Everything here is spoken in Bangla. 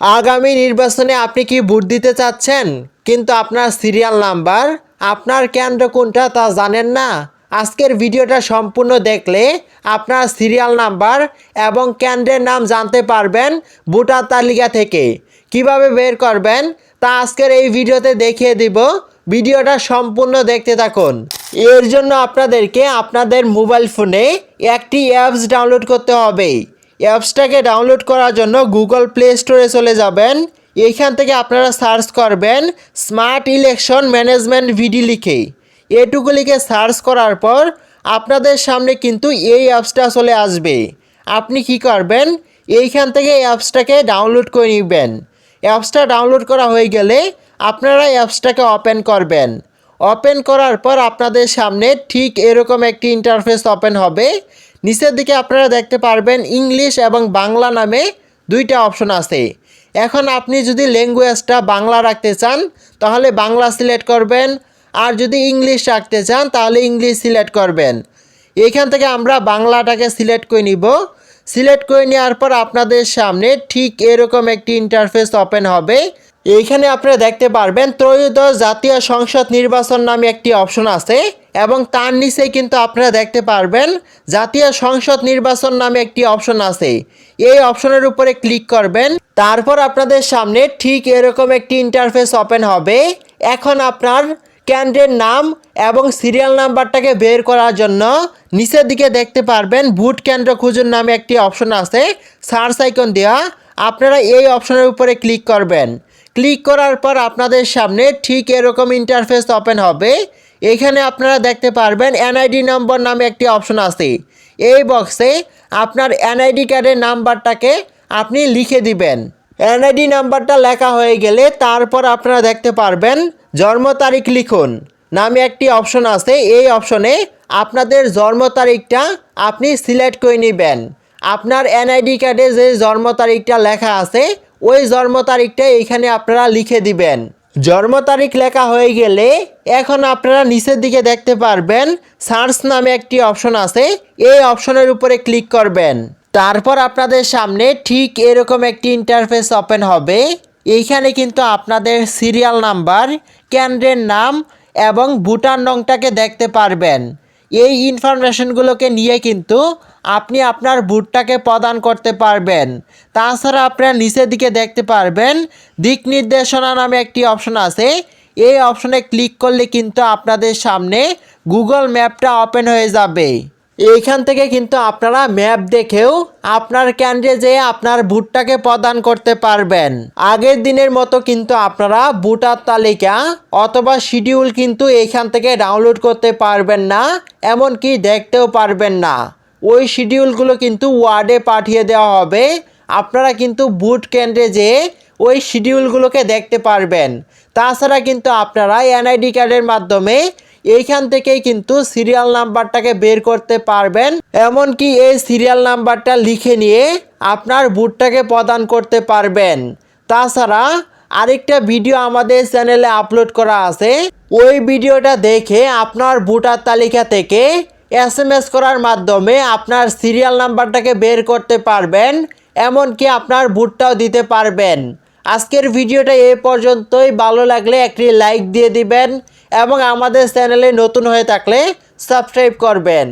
আগামী নির্বাচনে আপনি কি ভোট দিতে চাচ্ছেন? কিন্তু আপনার সিরিয়াল নাম্বার, আপনার কেন্দ্র কোনটা তা জানেন না। আজকের ভিডিওটা সম্পূর্ণ দেখলে আপনার সিরিয়াল নাম্বার এবং কেন্দ্রের নাম জানতে পারবেন ভোটার তালিকা থেকে। কীভাবে বের করবেন তা আজকের এই ভিডিওতে দেখিয়ে দিব। ভিডিওটা সম্পূর্ণ দেখতে থাকুন। এর জন্য আপনাদেরকে আপনাদের মোবাইল ফোনে একটি অ্যাপস ডাউনলোড করতে হবে। অ্যাপসটাকে ডাউনলোড করার জন্য গুগল প্লে স্টোরে চলে যাবেন। এইখান থেকে আপনারা সার্চ করবেন স্মার্ট ইলেকশন ম্যানেজমেন্ট ভিডি লিখে। এটুকু লিখে সার্চ করার পর আপনাদের সামনে কিন্তু এই অ্যাপসটা চলে আসবে। আপনি কি করবেন? এইখান থেকে অ্যাপসটাকে ডাউনলোড করে নেবেন। অ্যাপসটা ডাউনলোড করা হয়ে গেলে আপনারা অ্যাপসটাকে ওপেন করবেন। ওপেন করার পর আপনাদের সামনে ঠিক এরকম একটি ইন্টারফেস ওপেন হবে। নিচের দিকে আপনারা দেখতে পারবেন ইংলিশ এবং বাংলা নামে দুইটা অপশন আছে। এখন আপনি যদি ল্যাঙ্গুয়েজটা বাংলা রাখতে চান, তাহলে বাংলা সিলেক্ট করবেন। আর যদি ইংলিশ রাখতে চান, তাহলে ইংলিশ সিলেক্ট করবেন। এখান থেকে আমরা বাংলাটাকে সিলেক্ট করে নিব। সিলেক্ট করে নেওয়ার পর আপনাদের সামনে ঠিক এরকম একটি ইন্টারফেস ওপেন হবে। এইখানে আপনারা দেখতে পারবেন ত্রয়োদশ জাতীয় সংসদ নির্বাচন নামে একটি অপশন আছে এবং তার নিচে কিন্তু আপনারা দেখতে পারবেন জাতীয় সংসদ নির্বাচন নামে একটি অপশন আছে। এই অপশনের উপরে ক্লিক করবেন, তারপর আপনাদের সামনে ঠিক এরকম একটি ইন্টারফেস ওপেন হবে। এখন আপনার ক্যান্ডের নাম এবং সিরিয়াল নাম্বারটাকে বের করার জন্য নিচের দিকে দেখতে পারবেন বুট কেন্দ্র খুঁজুন নামে একটি অপশন আছে সার্চ আইকন দেওয়া। আপনারা এই অপশনের উপরে ক্লিক করবেন। ক্লিক করার পর আপনাদের সামনে ঠিক এরকম ইন্টারফেস ওপেন হবে। এখানে আপনারা দেখতে পারবেন এনআইডি নম্বর নামে একটি অপশন আছে। এই বক্সে আপনার এনআইডি কার্ডের নাম্বারটাকে আপনি লিখে দিবেন। এনআইডি নাম্বারটা লেখা হয়ে গেলে তারপর আপনারা দেখতে পারবেন জন্ম তারিখ লিখুন। নামে একটি অপশন আছে। এই অপশনে আপনাদের জন্ম তারিখটা আপনি সিলেক্ট করে নেবেন। আপনার এনআইডি কার্ডে যে জন্ম তারিখটা লেখা আছে ওই জন্ম তারিখটা এইখানে আপনারা লিখে দিবেন। জন্ম তারিখ লেখা হয়ে গেলে এখন আপনারা নিচের দিকে দেখতে পারবেন সার্চ নামে একটি অপশন আছে, এই অপশনের উপরে ক্লিক করবেন। তারপর আপনাদের সামনে ঠিক এরকম একটি ইন্টারফেস ওপেন হবে। এইখানে কিন্তু আপনাদের সিরিয়াল নাম্বার কেন্দ্রের নাম এবং ভুটান নংটাকে দেখতে পারবেন। এই ইনফরমেশনগুলোকে নিয়ে কিন্তু আপনি আপনার ভোটটাকে প্রদান করতে পারবেন। তাছাড়া আপনারা নিচের দিকে দেখতে পারবেন, দিক নির্দেশনা নামে একটি অপশন আছে। এই অপশনে ক্লিক করলে কিন্তু আপনাদের সামনে গুগল ম্যাপটা ওপেন হয়ে যাবে। এইখান থেকে কিন্তু আপনারা ম্যাপ দেখেও আপনার কেন্দ্রে যেয়ে আপনার ভোটটাকে প্রদান করতে পারবেন। আগের দিনের মতো কিন্তু আপনারা ভোটার তালিকা অথবা শিডিউল কিন্তু এইখান থেকে ডাউনলোড করতে পারবেন না, এমনকি দেখতেও পারবেন না। ওই শিডিউলগুলো কিন্তু ওয়ার্ডে পাঠিয়ে দেওয়া হবে। আপনারা কিন্তু বুট কেন্দ্রে যেয়ে ওই শিডিউলগুলোকে দেখতে পারবেন। তাছাড়া কিন্তু আপনারা এনআইডি কার্ডের মাধ্যমে এইখান থেকেই কিন্তু সিরিয়াল নাম্বারটাকে বের করতে পারবেন। এমনকি এই সিরিয়াল নাম্বারটা লিখে নিয়ে আপনার বুটটাকে প্রদান করতে পারবেন। তাছাড়া আরেকটা ভিডিও আমাদের চ্যানেলে আপলোড করা আছে। ওই ভিডিওটা দেখে আপনার ভোটার তালিকা থেকে এস করার মাধ্যমে আপনার সিরিয়াল নাম্বারটাকে বের করতে পারবেন। এমনকি আপনার ভোটটাও দিতে পারবেন। আজকের ভিডিওটা এ পর্যন্তই। ভালো লাগলে একটি লাইক দিয়ে দিবেন। এবং আমাদের চ্যানেলে নতুন হয়ে থাকলে সাবস্ক্রাইব করবেন।